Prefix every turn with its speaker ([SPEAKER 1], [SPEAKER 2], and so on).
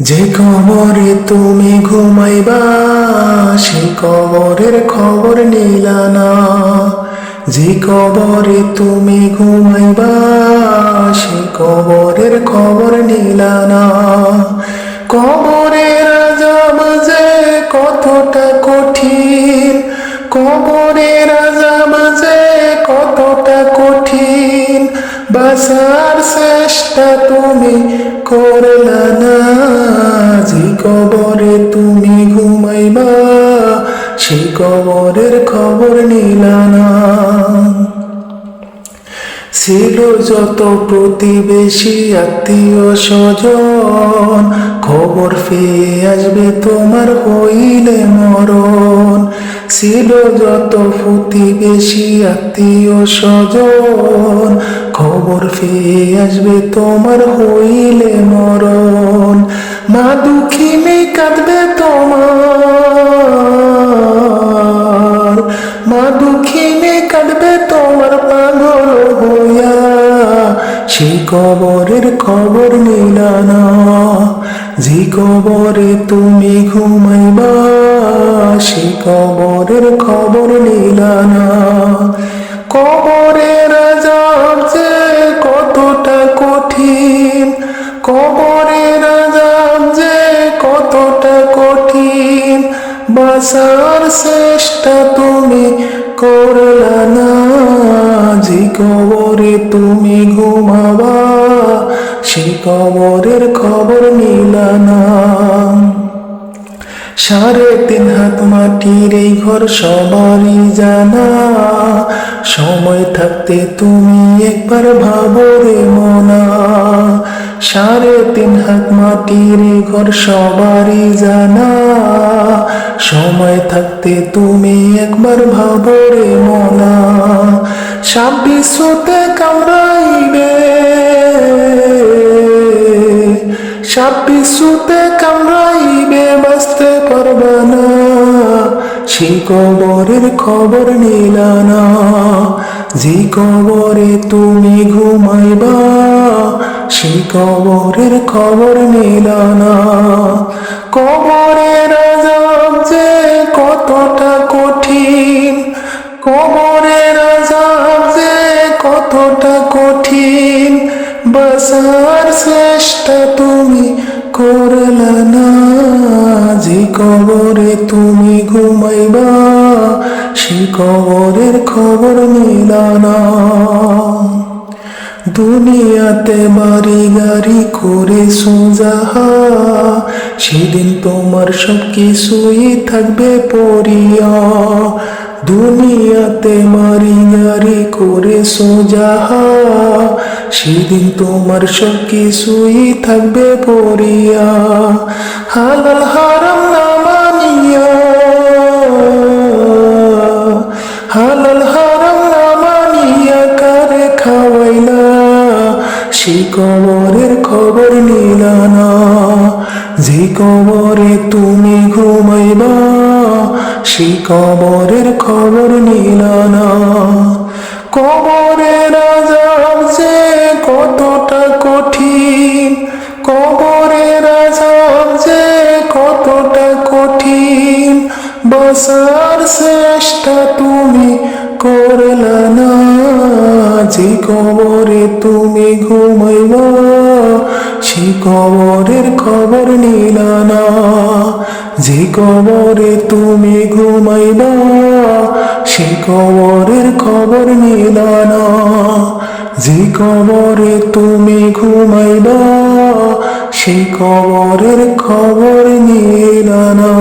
[SPEAKER 1] যে কবরে তুমি ঘুমাইবা, সে কবরের খবর নিলা না। যে কবরে তুমি ঘুমাইবা, সে কবরের খবর নিলা না। কবরের আজাব যে কতটা কঠিন, কবরের আজাব যে কতটা কঠিন বাসার চেষ্টা তুমি করলা না। যে কবরে তুমি ঘুমাইবা সেই কবরের খবর নিলা না। ছিল যত প্রতিবেশী, আত্মীয় স্বজন, খবর পেয়ে আসবে তোমার হইলে ছিল যত প্রতিবেশী, আত্মীয়, স্বজন। খবর পেয়ে আসবে তোমার হইলে মরণ। মা দুঃখী মে কাঁদবে তোমার। মা দুঃখিনী কাঁদবে তোমার পাগল হইয়া। সেই কবরের খবর নিলা না। যে কবরে তুমি ঘুমাইবা সেই কবরের খবর নিলা না। কবরের আজাব যে কতটা কঠিন, কবরের আজাব যে কতটা কঠিন বাসার চেষ্টা তুমি করলা না। যে কবরে তুমি ঘুমাবা, সে কবরের খবর নিলা সাড়ে তিন হাত মাটির এই ঘর সবারই জানা। সময় থাকতে তুমি একবার ভাবো রে মনা। সাড়ে তিন হাত মাটির এই ঘর সবারই জানা। সময় থাকতে তুমি একবার ভাবো রে মনা। ছাব্বিশতে কামড়াইবে। ছাব্বিশতে কামড়াইবে পারবা না সেই কবরের খবর নিলা যে কবরে তুমি ঘুমাইবা, সেই কবরের খবর নিলা না। কবরের আজাব যে কতটা কঠিন। কবরের আজাব যে কতটা কঠিন। বাসার চেষ্টা তুমি করলা যে কবরে তুমি ঘুমাইবা, সে কবরের খবর নিলা না। দুনিয়াতে বাড়ি গাড়ি করে সোজাহা সেদিন তোমার সব কিছুই থাকবে পরিয়া দুনিয়াতে মারি গাড়ি করে সোজাহা সেদিন তোমার সব কিছুই থাকবে পরিয়া হালাল হারাম না মানিয়া। হালাল হারাম না মানিয়া, কারে খাওয়াইলা? সেই কবরের খবর নিলা না। যে কবরে তুমি ঘুমাইবা সেই কবরের খবর নিলা না। কবরের আজাব যে কতটা কঠিন। কবরের আজাব যে কতটা কঠিন। বসার চেষ্টা তুমি করলা না। যে কবরে তুমি ঘুমাইবা সে কবরের খবর নিলা না। যে কবরে তুমি ঘুমাইবা সে কবরের খবর নিলা না। যে কবরে তুমি ঘুমাইবা সে কবরের খবর নিলা না।